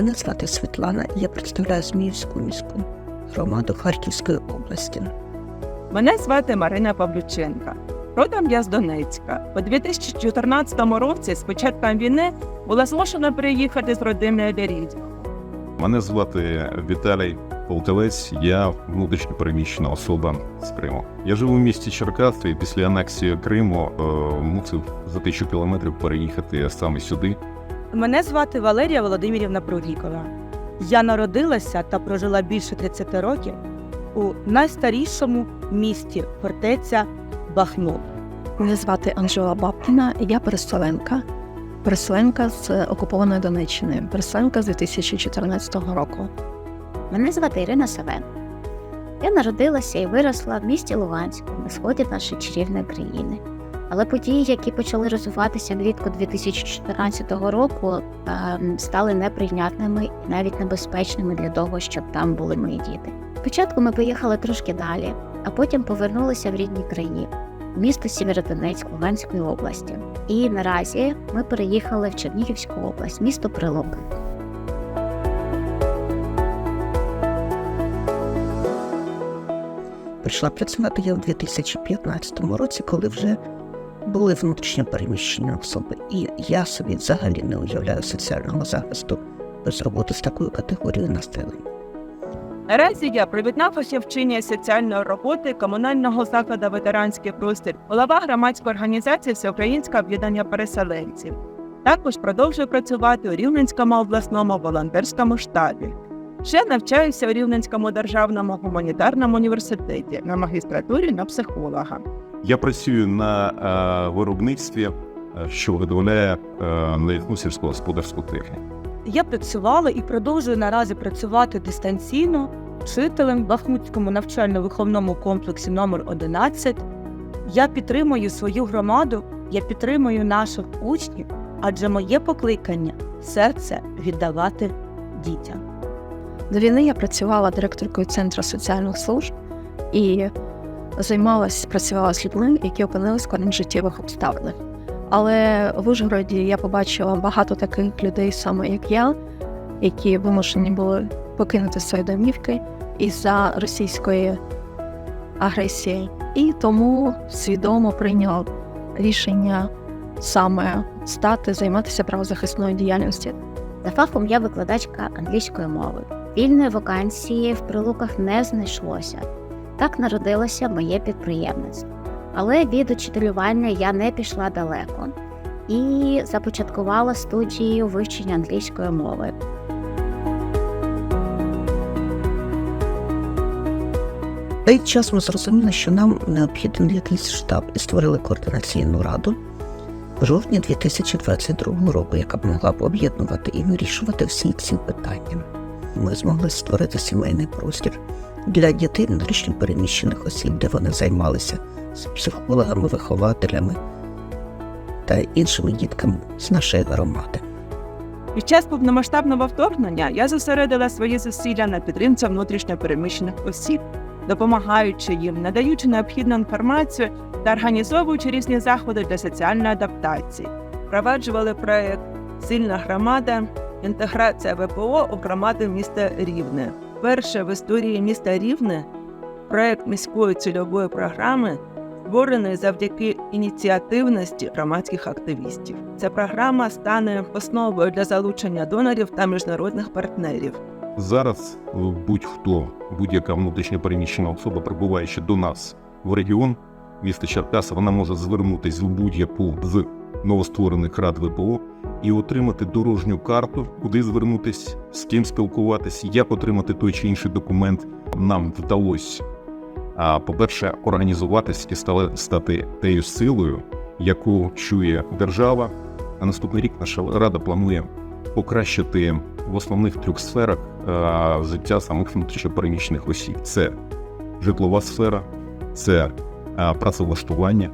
Мене звати Світлана, я представляю Зміївську міську громаду Харківської області. Мене звати Марина Павлюченка. Родом я з Донецька. У 2014 році, з початком війни, була змушена переїхати з родиною до Рівного. Мене звати Віталій Полтавець, я внутрішньо переміщена особа з Криму. Я живу в місті Черкаси і після анексії Криму е, мусив за тисячу кілометрів переїхати саме сюди. Мене звати Валерія Володимирівна Пруднікова. Я народилася та прожила більше 30 років у найстарішому місті фортеця Бахмут. Мене звати Анжела Бабкіна, я переселенка. Переселенка з окупованої Донеччини, переселенка з 2014 року. Мене звати Ірина Савен. Я народилася і виросла в місті Луганську на сході нашої чарівної країни. Але події, які почали розвиватися влітку 2014 року, ем, стали неприйнятними і навіть небезпечними для того, щоб там були мої діти. Спочатку ми поїхали трошки далі, а потім повернулися в рідні краї, в місто Сєвєродонецьк Луганської області. І наразі ми переїхали в Чернігівську область, місто Прилук. Прийшла працювати я в 2015 році, коли вже були внутрішньо переміщені особи. І я собі взагалі не уявляю соціального захисту без роботи з такою категорією населення. Наразі я провідна фахівчиня соціальної роботи комунального закладу ветеранський простір, голова громадської організації Всеукраїнське об'єднання переселенців. Також продовжую працювати у Рівненському обласному волонтерському штабі. Ще навчаюся у Рівненському державному гуманітарному університеті на магістратурі на психолога. Я працюю на е, виробництві, е, що виготовляє е, навітну сільськогосподарську техніку. Я працювала і продовжую наразі працювати дистанційно вчителем в Бахмутському навчально-виховному комплексі номер 11 Я підтримую свою громаду, я підтримую наших учнів, адже моє покликання серце віддавати дітям. До війни я працювала директоркою Центру соціальних служб і займалась, працювала з людьми, які опинилися в життєвих обставинах. Але в Ужгороді я побачила багато таких людей, саме як я, які вимушені були покинути свої домівки із-за російської агресії. І тому свідомо прийняла рішення саме стати займатися правозахисною діяльністю. За фахом я викладачка англійської мови. Вільної вакансії в прилуках не знайшлося. Так народилося моє підприємництво. Але від учителювання я не пішла далеко і започаткувала студію вивчення англійської мови. В той час ми зрозуміли, що нам необхіден якийсь штаб і створили координаційну раду в жовтні 2022 року, яка б могла б об'єднувати і вирішувати всі ці питання. Ми змогли створити сімейний простір для дітей внутрішньо переміщених осіб, де вони займалися з психологами, вихователями та іншими дітками з нашої громади. Під час повномасштабного вторгнення я зосередила свої зусилля на підтримці внутрішньо переміщених осіб, допомагаючи їм, надаючи необхідну інформацію та організовуючи різні заходи для соціальної адаптації. Впроваджували проект Сильна громада, інтеграція ВПО у громади міста Рівне. Перше в історії міста Рівне проект міської цільової програми створений завдяки ініціативності громадських активістів. Ця програма стане основою для залучення донорів та міжнародних партнерів. Зараз е, будь-хто, будь-яка внутрішньо переміщена особа, прибуваючи до нас в регіон міста Черкаса, вона може звернутися в будь-яку з новостворених рад ВПО і отримати дорожню карту, куди звернутися, з ким спілкуватися, як отримати той чи інший документ. Нам вдалося, а, по-перше, організуватись і стати тією силою, яку чує держава. На наступний рік наша рада планує покращити в основних трьох сферах життя самих внутрішньопереміщених осіб. Це житлова сфера, це працевлаштування,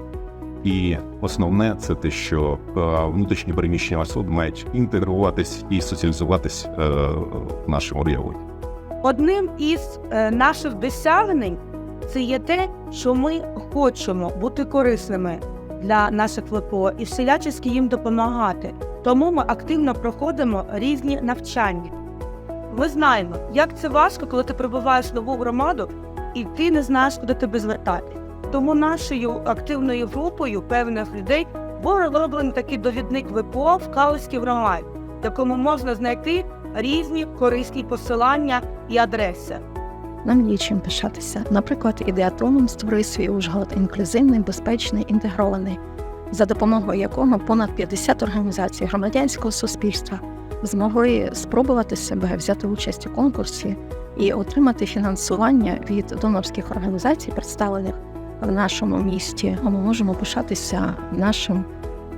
і основне це те, що е, внутрішні переміщені особи мають інтегруватись і соціалізуватись е, в нашому регіоні. Одним із е, наших досягнень це є те, що ми хочемо бути корисними для наших ВПО і всілячески їм допомагати. Тому ми активно проходимо різні навчання. Ми знаємо, як це важко, коли ти прибуваєш в нову громаду і ти не знаєш, куди тебе звертати. Тому нашою активною групою певних людей був розроблений такий довідник ВПО в Калузькій громаді, в якому можна знайти різні корисні посилання і адреси. Нам є чим пишатися. Наприклад, ідеатоном створив свій Ужгород інклюзивний, безпечний, інтегрований, за допомогою якого понад 50 організацій громадянського суспільства змогли спробувати себе взяти участь у конкурсі і отримати фінансування від донорських організацій, представлених в нашому місті. А Ми можемо пишатися нашим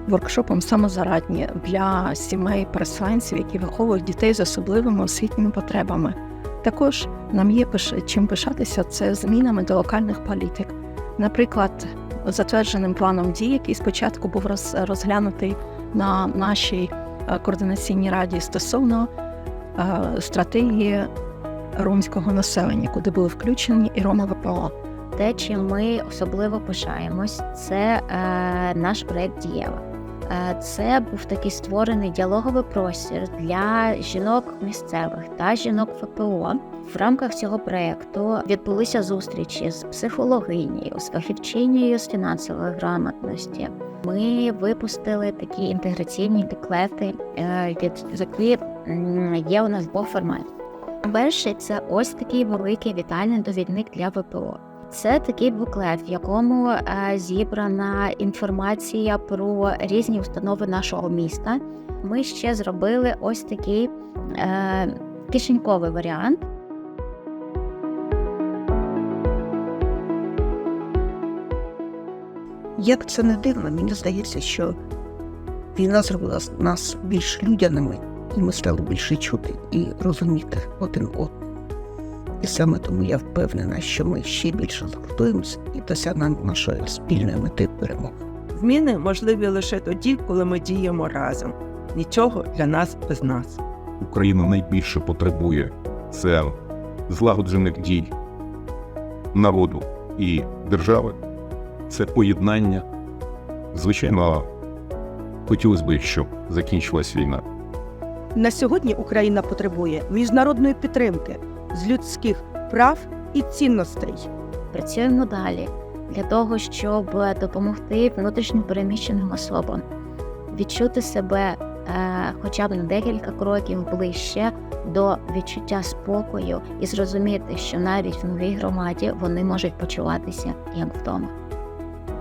воркшопом самозарадні для сімей переселенців, які виховують дітей з особливими освітніми потребами. Також нам є чим пишатися це змінами до локальних політик. Наприклад, затвердженим планом дій, який спочатку був роз- розглянутий на нашій е, координаційній раді стосовно е, стратегії ромського населення, куди були включені і Рома ВПО. Те, чим ми особливо пишаємось, це е, наш проект Дієва. Е, Це був такий створений діалоговий простір для жінок місцевих та жінок ФПО. В рамках цього проекту відбулися зустрічі з психологинею, з фахівчинею з фінансової грамотності. Ми випустили такі інтеграційні буклети, е, які є у нас двох форматах. Перший це ось такий великий вітальний довідник для ВПО. Це такий буклет, в якому е, зібрана інформація про різні установи нашого міста. Ми ще зробили ось такий е, кишеньковий варіант. Як це не дивно, мені здається, що війна зробила нас більш людяними, і ми стали більше чути і розуміти один одного. І саме тому я впевнена, що ми ще більше згуртуємося і досягнемо нашої спільної мети перемоги. Зміни можливі лише тоді, коли ми діємо разом. Нічого для нас без нас. Україна найбільше потребує це злагоджених дій народу і держави, це поєднання. Звичайно, хотілося б, щоб закінчилась війна. На сьогодні Україна потребує міжнародної підтримки з людських прав і цінностей. Працюємо далі для того, щоб допомогти внутрішньо переміщеним особам відчути себе е, хоча б на декілька кроків ближче до відчуття спокою і зрозуміти, що навіть в новій громаді вони можуть почуватися як вдома.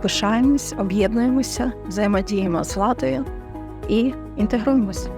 Пишаємось, об'єднуємося, взаємодіємо з владою і інтегруємося.